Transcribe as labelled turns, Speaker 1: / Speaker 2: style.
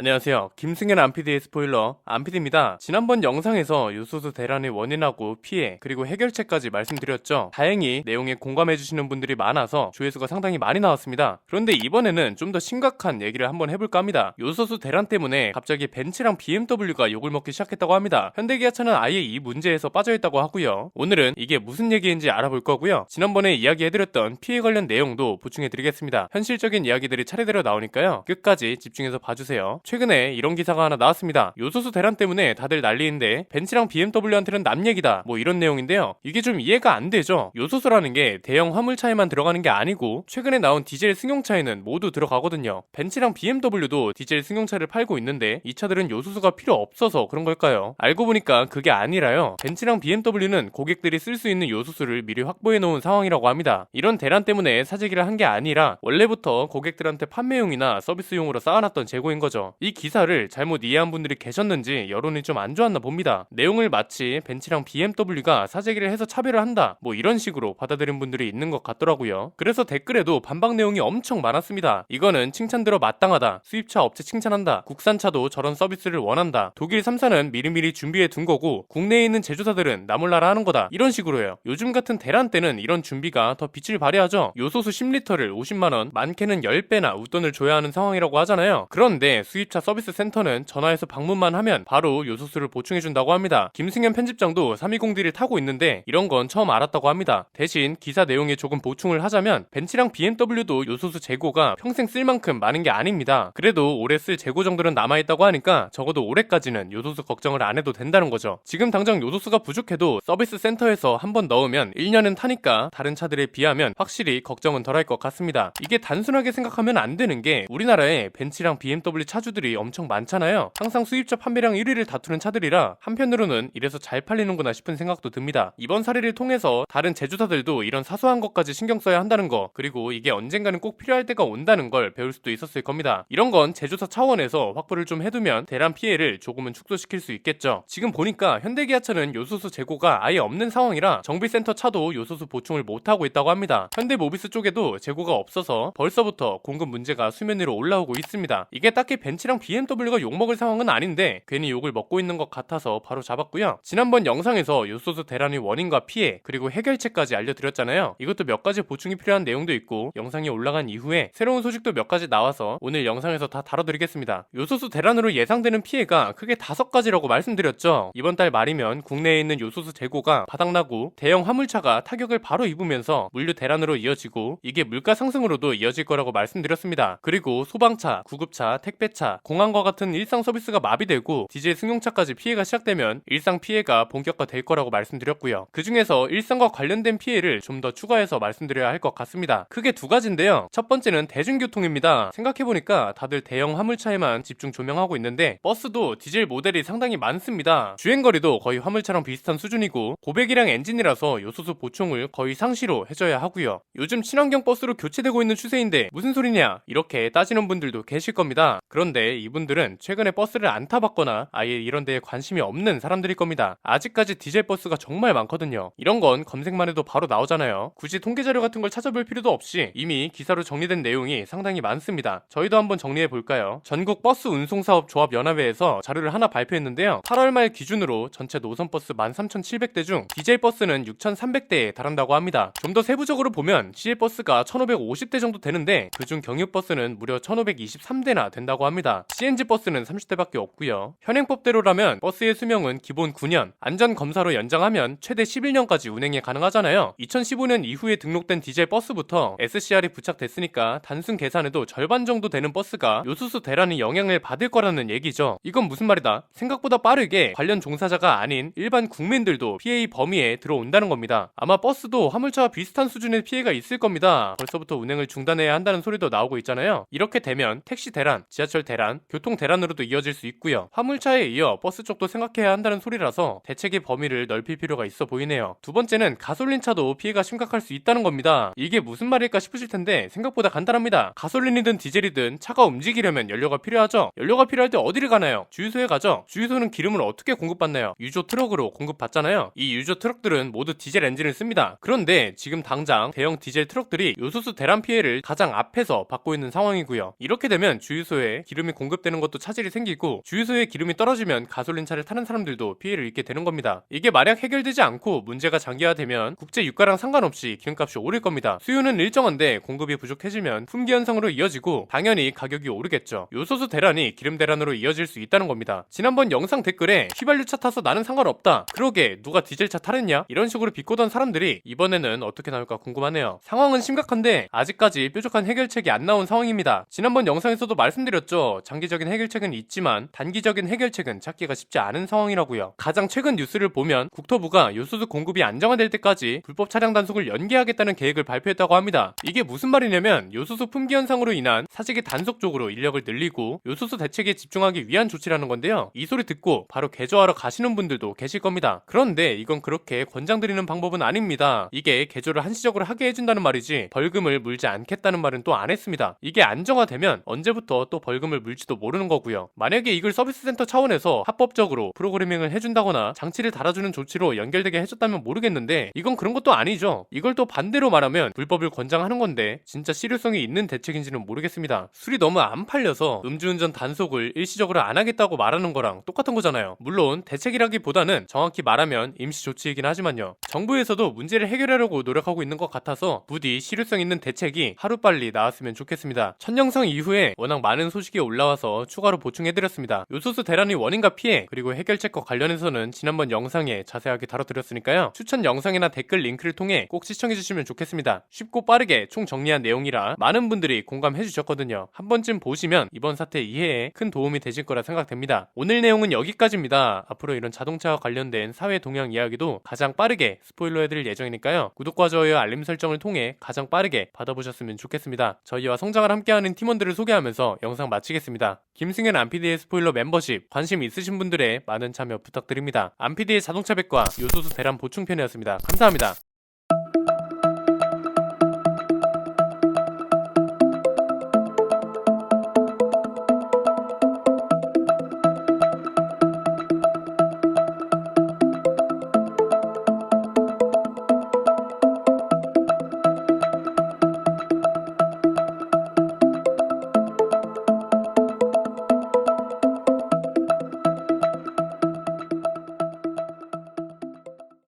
Speaker 1: 안녕하세요. 김승현 안피디의 스포일러 안피디입니다. 지난번 영상에서 요소수 대란의 원인하고 피해 그리고 해결책까지 말씀드렸죠. 다행히 내용에 공감해주시는 분들이 많아서 조회수가 상당히 많이 나왔습니다. 그런데 이번에는 좀 더 심각한 얘기를 한번 해볼까 합니다. 요소수 대란 때문에 갑자기 벤츠랑 BMW가 욕을 먹기 시작했다고 합니다. 현대기아차는 아예 이 문제에서 빠져있다고 하고요. 오늘은 이게 무슨 얘기인지 알아볼 거고요. 지난번에 이야기해드렸던 피해 관련 내용도 보충해드리겠습니다. 현실적인 이야기들이 차례대로 나오니까요. 끝까지 집중해서 봐주세요. 최근에 이런 기사가 하나 나왔습니다. 요소수 대란 때문에 다들 난리인데 벤츠랑 BMW한테는 남 얘기다. 뭐 이런 내용인데요. 이게 좀 이해가 안 되죠. 요소수라는 게 대형 화물차에만 들어가는 게 아니고 최근에 나온 디젤 승용차에는 모두 들어가거든요. 벤츠랑 BMW도 디젤 승용차를 팔고 있는데 이 차들은 요소수가 필요 없어서 그런 걸까요? 알고 보니까 그게 아니라요. 벤츠랑 BMW는 고객들이 쓸 수 있는 요소수를 미리 확보해 놓은 상황이라고 합니다. 이런 대란 때문에 사재기를 한 게 아니라 원래부터 고객들한테 판매용이나 서비스용으로 쌓아놨던 재고인 거죠. 이 기사를 잘못 이해한 분들이 계셨는지 여론이 좀 안 좋았나 봅니다. 내용을 마치 벤츠랑 BMW가 사재기를 해서 차별을 한다 뭐 이런 식으로 받아들인 분들이 있는 것 같더라고요. 그래서 댓글에도 반박 내용이 엄청 많았습니다. 이거는 칭찬 들어 마땅하다. 수입차 업체 칭찬한다. 국산차도 저런 서비스를 원한다. 독일 3사는 미리미리 준비해 둔 거고 국내에 있는 제조사들은 나몰라라 하는 거다. 이런 식으로요. 요즘 같은 대란 때는 이런 준비가 더 빛을 발휘하죠. 요소수 10리터를 50만 원, 많게는 10배나 웃돈을 줘야 하는 상황이라고 하잖아요. 그런데 수입 차 서비스 센터는 전화해서 방문만 하면 바로 요소수를 보충해 준다고 합니다. 김승현 편집장도 320D를 타고 있는데 이런 건 처음 알았다고 합니다. 대신 기사 내용에 조금 보충을 하자면 벤츠랑 BMW도 요소수 재고가 평생 쓸 만큼 많은 게 아닙니다. 그래도 올해 쓸 재고 정도는 남아있다고 하니까 적어도 올해까지는 요소수 걱정을 안 해도 된다는 거죠. 지금 당장 요소수가 부족해도 서비스 센터에서 한 번 넣으면 1년은 타니까 다른 차들에 비하면 확실히 걱정은 덜 할 것 같습니다. 이게 단순하게 생각하면 안 되는 게 우리나라에 벤츠랑 BMW 차주들 이 엄청 많잖아요. 항상 수입차 판매량 1위를 다투는 차들이라 한편으로는 이래서 잘 팔리는구나 싶은 생각도 듭니다. 이번 사례를 통해서 다른 제조사들도 이런 사소한 것까지 신경 써야 한다는 거 그리고 이게 언젠가는 꼭 필요할 때가 온다는 걸 배울 수도 있었을 겁니다. 이런 건 제조사 차원에서 확보를 좀 해두면 대란 피해를 조금은 축소시킬 수 있겠죠. 지금 보니까 현대기아차는 요소수 재고가 아예 없는 상황이라 정비센터 차도 요소수 보충을 못하고 있다고 합니다. 현대모비스 쪽에도 재고가 없어서 벌써부터 공급 문제가 수면 위로 올라오고 있습니다. 이게 딱히 벤츠 랑 BMW가 욕먹을 상황은 아닌데 괜히 욕을 먹고 있는 것 같아서 바로 잡았고요. 지난번 영상에서 요소수 대란의 원인과 피해 그리고 해결책까지 알려드렸잖아요. 이것도 몇 가지 보충이 필요한 내용도 있고 영상이 올라간 이후에 새로운 소식도 몇 가지 나와서 오늘 영상에서 다 다뤄드리겠습니다. 요소수 대란으로 예상되는 피해가 크게 다섯 가지라고 말씀드렸죠. 이번 달 말이면 국내에 있는 요소수 재고가 바닥나고 대형 화물차가 타격을 바로 입으면서 물류 대란으로 이어지고 이게 물가 상승으로도 이어질 거라고 말씀드렸습니다. 그리고 소방차, 구급차, 택배차, 공항과 같은 일상 서비스가 마비되고 디젤 승용차까지 피해가 시작되면 일상 피해가 본격화될 거라고 말씀드렸고요. 그 중에서 일상과 관련된 피해를 좀 더 추가해서 말씀드려야 할 것 같습니다. 크게 두 가지인데요. 첫 번째는 대중교통입니다. 생각해보니까 다들 대형 화물차에만 집중 조명하고 있는데 버스도 디젤 모델이 상당히 많습니다. 주행거리도 거의 화물차랑 비슷한 수준이고 고백이랑 엔진이라서 요소수 보충을 거의 상시로 해줘야 하고요. 요즘 친환경 버스로 교체되고 있는 추세인데 무슨 소리냐 이렇게 따지는 분들도 계실 겁니다. 그런데 이분들은 최근에 버스를 안 타봤거나 아예 이런 데에 관심이 없는 사람들일 겁니다. 아직까지 디젤 버스가 정말 많거든요. 이런 건 검색만 해도 바로 나오잖아요. 굳이 통계 자료 같은 걸 찾아볼 필요도 없이 이미 기사로 정리된 내용이 상당히 많습니다. 저희도 한번 정리해 볼까요? 전국 버스 운송사업 조합 연합회에서 자료를 하나 발표했는데요. 8월 말 기준으로 전체 노선 버스 13,700대 중 디젤 버스는 6,300대에 달한다고 합니다. 좀 더 세부적으로 보면 시외 버스가 1,550대 정도 되는데 그중 경유 버스는 무려 1,523대나 된다고 합니다. CNG 버스는 30대밖에 없고요. 현행법대로라면 버스의 수명은 기본 9년, 안전 검사로 연장하면 최대 11년까지 운행이 가능하잖아요. 2015년 이후에 등록된 디젤 버스부터 SCR이 부착됐으니까 단순 계산해도 절반 정도 되는 버스가 요수수 대란의 영향을 받을 거라는 얘기죠. 이건 무슨 말이다? 생각보다 빠르게 관련 종사자가 아닌 일반 국민들도 피해 범위에 들어온다는 겁니다. 아마 버스도 화물차와 비슷한 수준의 피해가 있을 겁니다. 벌써부터 운행을 중단해야 한다는 소리도 나오고 있잖아요. 이렇게 되면 택시 대란, 지하철 대란, 교통 대란으로도 이어질 수 있고요. 화물차에 이어 버스 쪽도 생각해야 한다는 소리라서 대책의 범위를 넓힐 필요가 있어 보이네요. 두 번째는 가솔린 차도 피해가 심각할 수 있다는 겁니다. 이게 무슨 말일까 싶으실 텐데 생각보다 간단합니다. 가솔린이든 디젤이든 차가 움직이려면 연료가 필요하죠. 연료가 필요할 때 어디를 가나요? 주유소에 가죠. 주유소는 기름을 어떻게 공급받나요? 유조 트럭으로 공급받잖아요. 이 유조 트럭들은 모두 디젤 엔진을 씁니다. 그런데 지금 당장 대형 디젤 트럭들이 요소수 대란 피해를 가장 앞에서 받고 있는 상황이고요. 이렇게 되면 주유소에 기름이 기름이 공급되는 것도 차질이 생기고 주유소에 기름이 떨어지면 가솔린 차를 타는 사람들도 피해를 입게 되는 겁니다. 이게 만약 해결되지 않고 문제가 장기화되면 국제 유가랑 상관없이 기름값이 오를 겁니다. 수요는 일정한데 공급이 부족해지면 품귀 현상으로 이어지고 당연히 가격이 오르겠죠. 요소수 대란이 기름 대란으로 이어질 수 있다는 겁니다. 지난번 영상 댓글에 휘발유 차 타서 나는 상관없다. 그러게 누가 디젤 차 타랬냐? 이런 식으로 비꼬던 사람들이 이번에는 어떻게 나올까 궁금하네요. 상황은 심각한데 아직까지 뾰족한 해결책이 안 나온 상황입니다. 지난번 영상에서도 말씀드렸죠. 장기적인 해결책은 있지만 단기적인 해결책은 찾기가 쉽지 않은 상황이라고요. 가장 최근 뉴스를 보면 국토부가 요소수 공급이 안정화될 때까지 불법 차량 단속을 연기하겠다는 계획을 발표했다고 합니다. 이게 무슨 말이냐면 요소수 품귀 현상으로 인한 사직이 단속적으로 인력을 늘리고 요소수 대책에 집중하기 위한 조치라는 건데요. 이 소리 듣고 바로 개조하러 가시는 분들도 계실 겁니다. 그런데 이건 그렇게 권장드리는 방법은 아닙니다. 이게 개조를 한시적으로 하게 해준다는 말이지 벌금을 물지 않겠다는 말은 또 안 했습니다. 이게 안정화되면 언제부터 또 벌금을 물지도 모르는 거고요. 만약에 이걸 서비스 센터 차원에서 합법적으로 프로그래밍을 해준다거나 장치를 달아주는 조치로 연결되게 해줬다면 모르겠는데 이건 그런 것도 아니죠. 이걸 또 반대로 말하면 불법을 권장하는 건데 진짜 실효성이 있는 대책인지는 모르겠습니다. 술이 너무 안 팔려서 음주운전 단속을 일시적으로 안 하겠다고 말하는 거랑 똑같은 거잖아요. 물론 대책이라기보다는 정확히 말하면 임시 조치이긴 하지만요. 정부에서도 문제를 해결하려고 노력하고 있는 것 같아서 부디 실효성 있는 대책이 하루빨리 나왔으면 좋겠습니다. 첫 영상 이후에 워낙 많은 소식이 올라 와서 추가로 보충해드렸습니다. 요소수 대란의 원인과 피해 그리고 해결책과 관련해서는 지난번 영상에 자세하게 다뤄드렸으니까요. 추천 영상이나 댓글 링크를 통해 꼭 시청해주시면 좋겠습니다. 쉽고 빠르게 총 정리한 내용이라 많은 분들이 공감해주셨거든요. 한 번쯤 보시면 이번 사태 이해에 큰 도움이 되실 거라 생각됩니다. 오늘 내용은 여기까지입니다. 앞으로 이런 자동차와 관련된 사회 동향 이야기도 가장 빠르게 스포일러 해드릴 예정이니까요. 구독과 좋아요 알림 설정을 통해 가장 빠르게 받아보셨으면 좋겠습니다. 저희와 성장을 함께하는 팀원들을 소개하면서 영상 마치 겠습니다. 김승현 안피디의 스포일러 멤버십 관심 있으신 분들의 많은 참여 부탁드립니다. 안피디의 자동차 백과 요소수 대란 보충편이었습니다. 감사합니다.